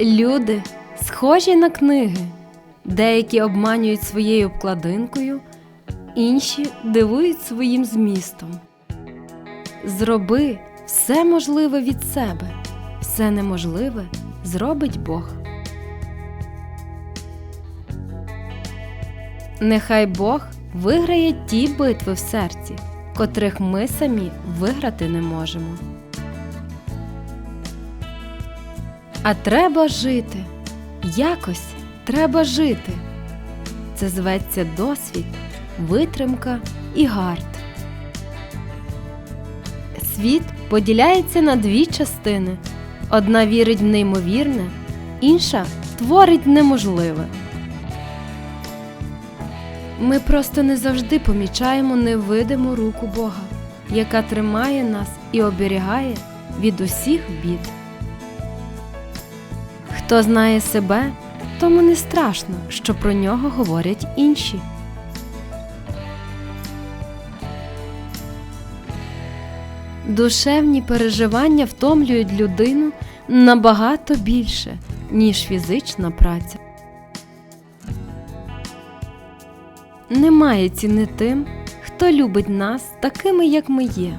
Люди схожі на книги, деякі обманюють своєю обкладинкою, інші дивують своїм змістом. Зроби все можливе від себе, все неможливе зробить Бог. Нехай Бог виграє ті битви в серці, котрих ми самі виграти не можемо. А треба жити. Якось треба жити. Це зветься досвід, витримка і гард. Світ поділяється на дві частини: одна вірить в неймовірне, інша творить неможливе. Ми просто не завжди помічаємо невидиму руку Бога, яка тримає нас і оберігає від усіх бід. Хто знає себе, тому не страшно, що про нього говорять інші. Душевні переживання втомлюють людину набагато більше, ніж фізична праця. Немає ціни тим, хто любить нас такими, як ми є.